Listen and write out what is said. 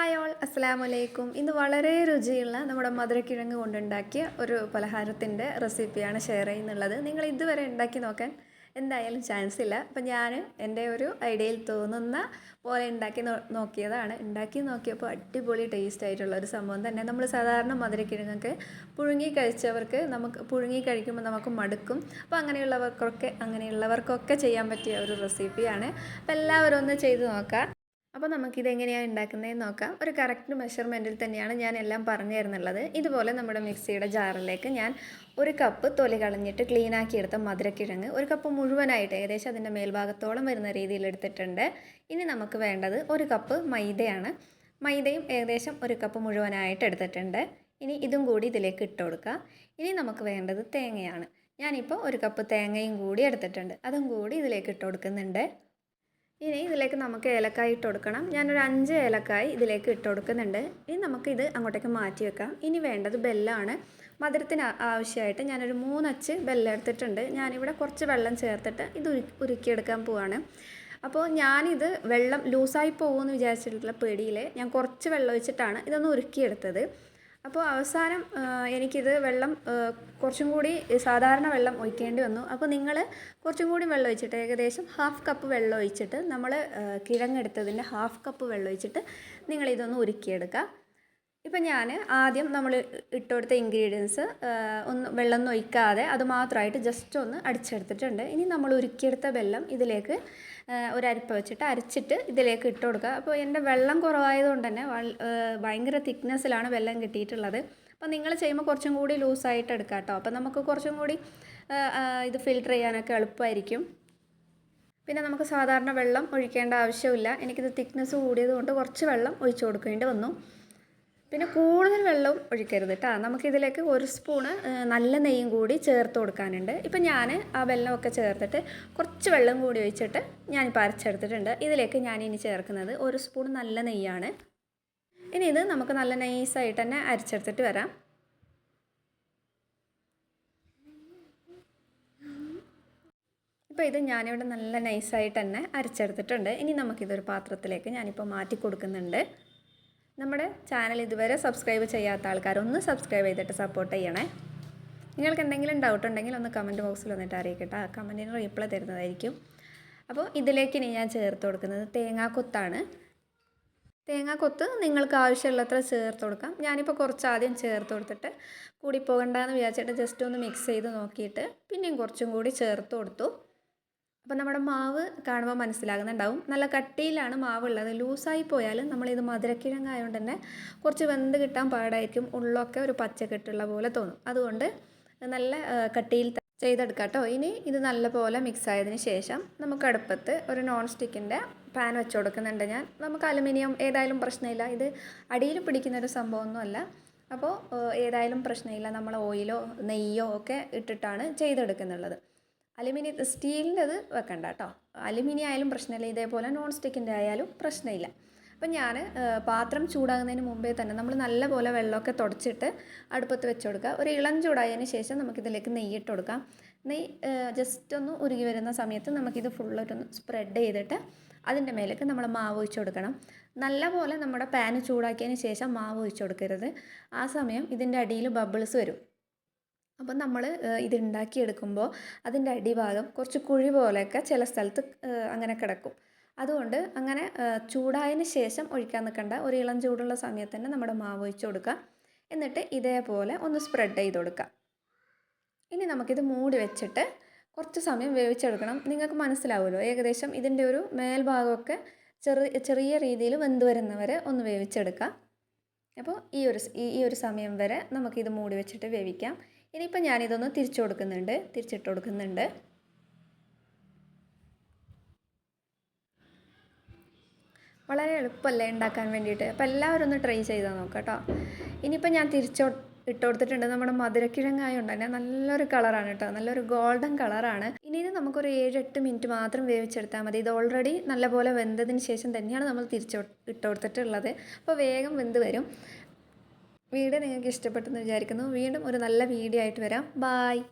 Hi all അസ്സാം വലൈക്കും ഇന്ന് വളരെ രുചിയുള്ള നമ്മുടെ മധുരക്കിഴങ്ങ് കൊണ്ടുണ്ടാക്കിയ ഒരു പലഹാരത്തിന്റെ റെസിപ്പിയാണ് ഷെയർ ചെയ്യുന്നുള്ളത്. നിങ്ങൾ ഇതുവരെ ഉണ്ടാക്കി നോക്കാൻ എന്തായാലും ചാൻസ് ഇല്ല. അപ്പം ഞാൻ എന്റെ ഒരു ഐഡിയയിൽ തോന്നുന്ന പോലെ ഉണ്ടാക്കി നോക്കിയതാണ്. ഉണ്ടാക്കി നോക്കിയപ്പോൾ അടിപൊളി ടേസ്റ്റ് ആയിട്ടുള്ള ഒരു സംഭവം തന്നെ. നമ്മൾ സാധാരണ മധുരക്കിഴങ്ങൊക്കെ പുഴുങ്ങി കഴിച്ചവർക്ക് നമുക്ക് പുഴുങ്ങി കഴിക്കുമ്പോൾ നമുക്ക് മടുക്കും. അപ്പോൾ അങ്ങനെയുള്ളവർക്കൊക്കെ അങ്ങനെയുള്ളവർക്കൊക്കെ ചെയ്യാൻ പറ്റിയ ഒരു റെസിപ്പിയാണ് അപ്പോൾ എല്ലാവരും ഒന്ന് ചെയ്ത് നോക്കാം. അപ്പോൾ നമുക്കിത് എങ്ങനെയാണ് ഉണ്ടാക്കുന്നതെന്ന് നോക്കാം. ഒരു കറക്റ്റ് മെഷർമെന്റിൽ തന്നെയാണ് ഞാൻ എല്ലാം പറഞ്ഞു തരുന്നുള്ളത്. ഇതുപോലെ നമ്മുടെ മിക്സിയുടെ ജാറിലേക്ക് ഞാൻ ഒരു കപ്പ് തൊലി കളഞ്ഞിട്ട് എടുത്ത മധുരക്കിഴങ്ങ് ഒരു കപ്പ് മുഴുവനായിട്ട് ഏകദേശം അതിന്റെ മേൽഭാഗത്തോളം വരുന്ന രീതിയിൽ എടുത്തിട്ടുണ്ട്. ഇനി നമുക്ക് വേണ്ടത് ഒരു കപ്പ് മൈദയാണ്. മൈദയും ഏകദേശം ഒരു കപ്പ് മുഴുവനായിട്ട് എടുത്തിട്ടുണ്ട്. ഇനി ഇതും കൂടി ഇതിലേക്ക് ഇട്ട് കൊടുക്കുക ഇനി നമുക്ക് വേണ്ടത് തേങ്ങയാണ്. ഞാനിപ്പോൾ ഒരു കപ്പ് തേങ്ങയും കൂടി എടുത്തിട്ടുണ്ട്. അതും കൂടി ഇതിലേക്ക് ഇട്ട് കൊടുക്കുന്നുണ്ട്. ഇനി ഇതിലേക്ക് നമുക്ക് ഏലക്കായ ഇട്ട് കൊടുക്കണം. ഞാനൊരു അഞ്ച് ഏലക്കായി ഇതിലേക്ക് ഇട്ട് കൊടുക്കുന്നുണ്ട്. ഇനി നമുക്കിത് അങ്ങോട്ടേക്ക് മാറ്റി വെക്കാം. ഇനി വേണ്ടത് ബെല്ലാണ്. മധുരത്തിന് ആവശ്യമായിട്ട് ഞാനൊരു മൂന്നച്ച് ബെല്ലം എടുത്തിട്ടുണ്ട്. ഞാനിവിടെ കുറച്ച് വെള്ളം ചേർത്തിട്ട് ഇത് ഉരു ഉരുക്കിയെടുക്കാൻ പോവാണ്. അപ്പോൾ ഞാനിത് വെള്ളം ലൂസായി പോകുമെന്ന് വിചാരിച്ചിട്ടുള്ള പേടിയിൽ ഞാൻ കുറച്ച് വെള്ളം ഒഴിച്ചിട്ടാണ് ഇതൊന്ന് ഉരുക്കിയെടുത്തത്. അപ്പോൾ അവസാനം എനിക്കിത് വെള്ളം കുറച്ചും കൂടി സാധാരണ വെള്ളം ഒഴിക്കേണ്ടി വന്നു. അപ്പോൾ നിങ്ങൾ കുറച്ചും കൂടി വെള്ളം ഒഴിച്ചിട്ട് ഏകദേശം ഹാഫ് കപ്പ് വെള്ളം ഒഴിച്ചിട്ട് നമ്മൾ കിഴങ്ങെടുത്തതിന്റെ ഹാഫ് കപ്പ് വെള്ളം ഒഴിച്ചിട്ട് നിങ്ങളിതൊന്ന് ഉരുക്കിയെടുക്കുക. ഇപ്പം ഞാൻ ആദ്യം നമ്മൾ ഇട്ടുകൊടുത്ത ഇൻഗ്രീഡിയൻസ് ഒന്ന് വെള്ളം ഒഴിക്കാതെ അത് മാത്രമായിട്ട് ജസ്റ്റ് ഒന്ന് അടിച്ചെടുത്തിട്ടുണ്ട്. ഇനി നമ്മൾ ഉരുക്കിയെടുത്ത വെള്ളം ഇതിലേക്ക് ഒരു അരിപ്പ വെച്ചിട്ട് അരച്ചിട്ട് ഇതിലേക്ക് ഇട്ട് കൊടുക്കുക. അപ്പോൾ എന്റെ വെള്ളം കുറവായതുകൊണ്ട് തന്നെ ഭയങ്കര തിക്നെസ്സിലാണ് വെള്ളം കിട്ടിയിട്ടുള്ളത്. അപ്പോൾ നിങ്ങൾ ചെയ്യുമ്പോൾ കുറച്ചും കൂടി ലൂസായിട്ട് എടുക്കാം കേട്ടോ അപ്പോൾ നമുക്ക് കുറച്ചും കൂടി ഇത് ഫിൽട്ടർ ചെയ്യാനൊക്കെ എളുപ്പമായിരിക്കും പിന്നെ നമുക്ക് സാധാരണ വെള്ളം ഒഴിക്കേണ്ട ആവശ്യമില്ല. എനിക്കിത് തിക്നെസ് കൂടിയത് കൊണ്ട് കുറച്ച് വെള്ളം ഒഴിച്ചു കൊടുക്കേണ്ടി വന്നു. പിന്നെ കൂടുതൽ വെള്ളം ഒഴിക്കരുത് കേട്ടോ നമുക്കിതിലേക്ക് ഒരു സ്പൂണ് നല്ല നെയ്യും കൂടി ചേർത്ത് കൊടുക്കാനുണ്ട്. ഇപ്പം ഞാൻ ആ വെള്ളമൊക്കെ ചേർത്തിട്ട് കുറച്ച് വെള്ളം കൂടി ഒഴിച്ചിട്ട് ഞാനിപ്പോൾ അരച്ചെടുത്തിട്ടുണ്ട്. ഇതിലേക്ക് ഞാൻ ഇനി ചേർക്കുന്നത് ഒരു സ്പൂൺ നല്ല നെയ്യാണ്. ഇനി ഇത് നമുക്ക് നല്ല നൈസായിട്ട് തന്നെ അരച്ചെടുത്തിട്ട് വരാം. ഇപ്പോൾ ഇത് ഞാനിവിടെ നല്ല നൈസായിട്ട് തന്നെ അരച്ചെടുത്തിട്ടുണ്ട്. ഇനി നമുക്കിതൊരു പാത്രത്തിലേക്ക് ഞാനിപ്പോൾ മാറ്റി കൊടുക്കുന്നുണ്ട്. നമ്മുടെ ചാനൽ ഇതുവരെ സബ്സ്ക്രൈബ് ചെയ്യാത്ത ആൾക്കാർ ഒന്ന് സബ്സ്ക്രൈബ് ചെയ്തിട്ട് സപ്പോർട്ട് ചെയ്യണേ. നിങ്ങൾക്ക് എന്തെങ്കിലും ഡൗട്ട് ഉണ്ടെങ്കിൽ ഒന്ന് കമന്റ് ബോക്സിൽ വന്നിട്ട് അറിയിക്കട്ടെ. ആ കമന്റിന് റിപ്ലൈ തരുന്നതായിരിക്കും. അപ്പോൾ ഇതിലേക്ക് ഇനി ഞാൻ ചേർത്ത് കൊടുക്കുന്നത് തേങ്ങാക്കൊത്താണ്. തേങ്ങാക്കൊത്ത് നിങ്ങൾക്ക് ആവശ്യമുള്ളത്ര ചേർത്ത് കൊടുക്കാം. ഞാനിപ്പോൾ കുറച്ച് ആദ്യം ചേർത്ത് കൊടുത്തിട്ട് കൂടി പോകണ്ടെന്ന് വിചാരിച്ചിട്ട് ജസ്റ്റ് ഒന്ന് മിക്സ് ചെയ്ത് നോക്കിയിട്ട് പിന്നെയും കുറച്ചും കൂടി ചേർത്ത് കൊടുത്തു. അപ്പോൾ നമ്മുടെ മാവ് കാണുമ്പോൾ മനസ്സിലാകുന്നുണ്ടാവും. നല്ല കട്ടിയിലാണ് മാവ് ഉള്ളത് ലൂസായി പോയാൽ നമ്മളിത് മധുരക്കിഴങ്ങായതുകൊണ്ട് തന്നെ കുറച്ച് വെന്ത് കിട്ടാൻ പാടായിരിക്കും. ഉള്ളൊക്കെ ഒരു പച്ചക്കെട്ടുള്ള പോലെ തോന്നും. അതുകൊണ്ട് നല്ല കട്ടിയിൽ ചെയ്തെടുക്കാം കേട്ടോ ഇനി ഇത് നല്ലപോലെ മിക്സ് ആയതിന് ശേഷം നമുക്ക് അടുപ്പത്ത് ഒരു നോൺ സ്റ്റിക്കിന്റെ പാൻ വെച്ച് കൊടുക്കുന്നുണ്ട് ഞാൻ. നമുക്ക് അലുമിനിയം ഏതായാലും പ്രശ്നമില്ല. ഇത് അടിയിൽ പിടിക്കുന്ന ഒരു സംഭവമൊന്നുമല്ല. അപ്പോൾ ഏതായാലും പ്രശ്നമില്ല. നമ്മൾ ഓയിലോ നെയ്യോ ഒക്കെ ഇട്ടിട്ടാണ് ചെയ്തെടുക്കുന്നുള്ളത്. അലുമിനിയം സ്റ്റീലിന്റെത് വെക്കണ്ട കേട്ടോ അലുമിനിയം ആയാലും പ്രശ്നമില്ല. ഇതേപോലെ നോൺ സ്റ്റിക്കിന്റെ ആയാലും പ്രശ്നമില്ല. അപ്പം ഞാൻ പാത്രം ചൂടാകുന്നതിന് മുമ്പേ തന്നെ നമ്മൾ നല്ലപോലെ വെള്ളമൊക്കെ തുടച്ചിട്ട് അടുപ്പത്ത് വെച്ച് കൊടുക്കുക ഒരു ഇളം ചൂടായതിന് ശേഷം നമുക്കിതിലേക്ക് നെയ്യിട്ട് കൊടുക്കാം. നെയ്യ് ജസ്റ്റ് ഒന്ന് ഉരുകി വരുന്ന സമയത്ത് നമുക്കിത് ഫുള്ളായിട്ടൊന്ന് സ്പ്രെഡ് ചെയ്തിട്ട് അതിന്റെ മേലേക്ക് നമ്മൾ മാവ് ഒഴിച്ച് കൊടുക്കണം നല്ലപോലെ നമ്മുടെ പാന് ചൂടാക്കിയതിന് ശേഷം മാവ് ഒഴിച്ച് കൊടുക്കരുത് ആ സമയം ഇതിന്റെ അടിയിൽ ബബിൾസ് വരും. അപ്പം നമ്മൾ ഇത് ഉണ്ടാക്കിയെടുക്കുമ്പോൾ അതിന്റെ അടിഭാഗം കുറച്ച് കുഴി പോലെയൊക്കെ ചില സ്ഥലത്ത് അങ്ങനെ കിടക്കും. അതുകൊണ്ട് അങ്ങനെ ചൂടായതിന് ശേഷം ഒഴിക്കാൻ നിൽക്കേണ്ട. ഒരു ഇളം ചൂടുള്ള സമയത്ത് തന്നെ നമ്മുടെ മാവ് ഒഴിച്ച് കൊടുക്കുക എന്നിട്ട് ഇതേപോലെ ഒന്ന് സ്പ്രെഡ് ചെയ്ത് കൊടുക്കുക ഇനി നമുക്കിത് മൂടി വെച്ചിട്ട് കുറച്ച് സമയം വേവിച്ചെടുക്കണം. നിങ്ങൾക്ക് മനസ്സിലാവുമല്ലോ ഏകദേശം ഇതിന്റെ ഒരു മേൽഭാഗമൊക്കെ ചെറിയ ചെറിയ രീതിയിൽ വെന്ത് വരുന്നവരെ ഒന്ന് വേവിച്ചെടുക്കുക അപ്പോൾ ഈ ഒരു ഈ ഒരു സമയം വരെ നമുക്കിത് മൂടി വെച്ചിട്ട് വേവിക്കാം. ഇനിയിപ്പോൾ ഞാനിതൊന്ന് തിരിച്ചു കൊടുക്കുന്നുണ്ട് തിരിച്ചിട്ട് കൊടുക്കുന്നുണ്ട്. വളരെ എളുപ്പമല്ലേ ഉണ്ടാക്കാൻ വേണ്ടിയിട്ട്. അപ്പോൾ എല്ലാവരും ഒന്ന് ട്രൈ ചെയ്താൽ നോക്കാം കേട്ടോ. ഇനിയിപ്പോൾ ഞാൻ തിരിച്ചു ഇട്ട് കൊടുത്തിട്ടുണ്ട്. നമ്മുടെ മധുരക്കിഴങ്ങായുണ്ട് തന്നെ നല്ലൊരു കളറാണ് കേട്ടോ. നല്ലൊരു ഗോൾഡൻ കളറാണ്. ഇനി ഇത് നമുക്കൊരു ഏഴ് എട്ട് മിനിറ്റ് മാത്രം വേവിച്ചെടുത്താൽ മതി. ഇത് ഓൾറെഡി നല്ലപോലെ വെന്തതിന് ശേഷം തന്നെയാണ് നമ്മൾ തിരിച്ചു ഇട്ട് കൊടുത്തിട്ടുള്ളത്. അപ്പോൾ വേഗം വെന്ത് വരും. വീഡിയോ നിങ്ങൾക്ക് ഇഷ്ടപ്പെട്ടെന്ന് വിചാരിക്കുന്നു. വീണ്ടും ഒരു നല്ല വീഡിയോ ആയിട്ട് വരാം. ബായ്